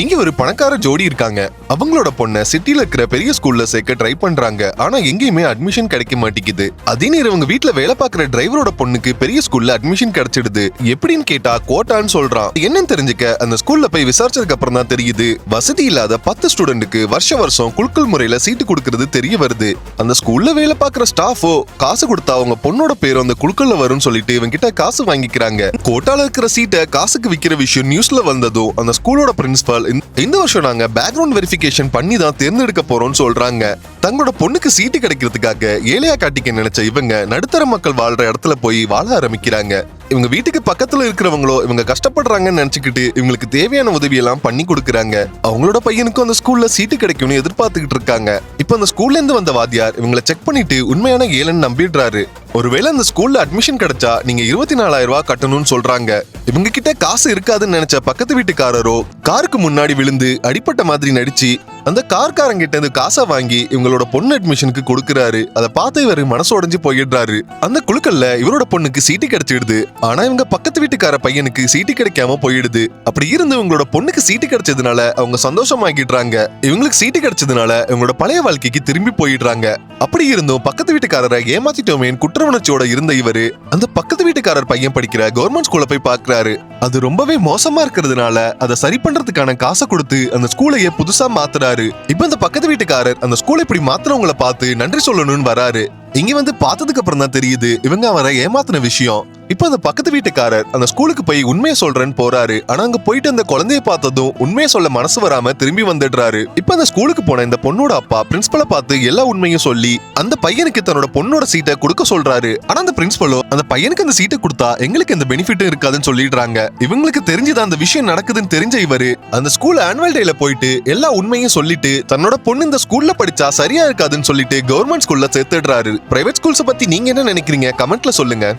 இங்க ஒரு பணக்கார ஜோடி இருக்காங்க. அவங்களோட பொண்ணை சிட்டில இருக்கிற பெரிய ஸ்கூல்ல சேர்க்க ட்ரை பண்றாங்க. ஆனா எங்கேயுமே அட்மிஷன் கிடைக்க மாட்டேங்குது. அதே நேரம் இவங்க வீட்டுல வேலை பார்க்குற டிரைவரோட பொண்ணுக்கு பெரிய ஸ்கூல்ல அட்மிஷன் கிடைச்சிடுது. எப்படின்னு கேட்டா கோட்டான்னு சொல்றான். என்னன்னு தெரிஞ்சுக்க அந்த ஸ்கூல்ல போய் விசாரிச்சதுக்கு அப்புறம் தான் தெரியுது. வசதி இல்லாத பத்து ஸ்டூடெண்ட்டுக்கு வருஷ வருஷம் குலுக்கல் முறையில சீட்டு கொடுக்கறது தெரிய வருது. அந்த ஸ்கூல்ல வேலை பார்க்குற ஸ்டாஃபோ காசு கொடுத்தா அவங்க பொண்ணோட பேர் அந்த குழுக்கல்ல வரும்னு சொல்லிட்டு இவங்க கிட்ட காசு வாங்கிக்கிறாங்க. கோட்டால இருக்கிற சீட்டை காசுக்கு விக்கிற விஷயம் நியூஸ்ல வந்ததும் அந்த ஸ்கூலோட பிரின்சிபால் இந்த வருஷம் நாங்க பேக்ரவுண்ட் வெரிஃபிகேஷன் பண்ணி தான் தேர்ந்தெடுக்க போறோம்னு சொல்றாங்க. தங்களோட பொண்ணுக்கு சீட்டு கிடைக்கிறதுக்காக ஏழையா காட்டிக்க நினைச்ச இவங்க நடுத்தர மக்கள் வாழ்ற இடத்துல போய் வாழ ஆரம்பிக்கிறாங்க. இவங்க வீட்டுக்கு பக்கத்துல இருக்கிறவங்களோ இவங்க கஷ்டப்படுறாங்கன்னு நினைச்சுக்கிட்டு இவங்களுக்கு தேவையான உதவி எல்லாம் பண்ணி கொடுக்குறாங்க. அவங்களோட பையனுக்கும் அந்த ஸ்கூல்ல சீட்டு கிடைக்கும்னு எதிர்பார்த்துக்கிட்டு இருக்காங்க. இப்போ அந்த ஸ்கூல்ல இருந்து வந்த வாத்தியார் இவங்களை செக் பண்ணிட்டு உண்மையான ஏலன்னு நம்பிடுறாரு. ஒருவேளை அந்த ஸ்கூல்ல அட்மிஷன் கிடைச்சா நீங்க இருபத்தி நாலாயிரம் ரூபாய் கட்டணும்னு சொல்றாங்க. இவங்க கிட்ட காசு இருக்காதுன்னு நினைச்ச பக்கத்து வீட்டுக்காரரோ காருக்கு முன்னாடி விழுந்து அடிப்பட்ட மாதிரி நடிச்சு அந்த கார்காரங்கிட்ட இருந்து காசை வாங்கி இவங்களோட பொண்ணு அட்மிஷனுக்கு கொடுக்கறாரு. அதை பார்த்து இவரு மனசு உடைஞ்சு போயிடுறாரு. அந்த குழுக்கல்ல இவரோட பொண்ணுக்கு சீட்டு கிடைச்சிடுது. ஆனா இவங்க பக்கத்து வீட்டுக்கார பையனுக்கு சீட்டு கிடைக்காம போயிடுது. அப்படி இருந்து இவங்களோட பொண்ணுக்கு சீட்டு கிடைச்சதுனால அவங்க சந்தோஷமாக்கிடுறாங்க இவங்களுக்கு சீட்டு கிடைச்சதுனால இவங்களோட பழைய வாழ்க்கைக்கு திரும்பி போயிடுறாங்க. அப்படி இருந்தும் பக்கத்து வீட்டுக்காரரை ஏமாத்திட்டோமேன் குற்ற உணர்ச்சியோட இருந்த இவரு அந்த பக்கத்து வீட்டுக்காரர் பையன் படிக்கிற கவர்மெண்ட் ஸ்கூல்ல போய் பார்க்கறாரு. அது ரொம்பவே மோசமா இருக்கிறதுனால அதை சரி பண்றதுக்கான காசை கொடுத்து அந்த ஸ்கூலையே புதுசா மாத்துறாரு. இப்ப அந்த பக்கத்து வீட்டுக்காரர் அந்த ஸ்கூலை இப்படி மாத்துறவங்கள பார்த்து நன்றி சொல்லணும்னு வராரு. இங்க வந்து பார்த்ததுக்கு அப்புறம் தான் தெரியுது இவங்க அவரை ஏமாத்தின விஷயம். இப்ப அந்த பக்கத்து வீட்டுக்காரர் அந்த ஸ்கூலுக்கு போய் உண்மையை சொல்றேன்னு போறாரு. ஆனா அங்க போயிட்டு அந்த குழந்தைய பார்த்ததும் உண்மையை சொல்ல மனசு வராம திரும்பி வந்துடுறாரு. இப்ப அந்த ஸ்கூலுக்கு போன இந்த பொண்ணோட அப்பா பிரின்சிபலை பார்த்து எல்லா உண்மையும் சொல்லி அந்த பையனுக்கு தன்னோட பொண்ணோட சீட்டை கொடுக்க சொல்றாரு. ஆனா அந்த பிரின்சிபலோ அந்த பையனுக்கு அந்த சீட்டை கொடுத்தா எங்களுக்கு எந்த பெனிஃபிட்டும் இருக்காதுன்னு சொல்லிடுறாங்க. இவங்களுக்கு தெரிஞ்சுதான் அந்த விஷயம் நடக்குதுன்னு தெரிஞ்ச இவரு அந்த ஸ்கூல் ஆனுவல் டேல போயிட்டு எல்லா உண்மையும் சொல்லிட்டு தன்னோட பொண்ணு இந்த ஸ்கூல்ல படிச்சா சரியா இருக்காதுன்னு சொல்லிட்டு கவர்மெண்ட் ஸ்கூல்ல சேர்த்துடுறாரு. பிரைவேட் ஸ்கூல்ஸ் பத்தி நீங்க என்ன நினைக்கிறீங்க? கமெண்ட்ல சொல்லுங்க.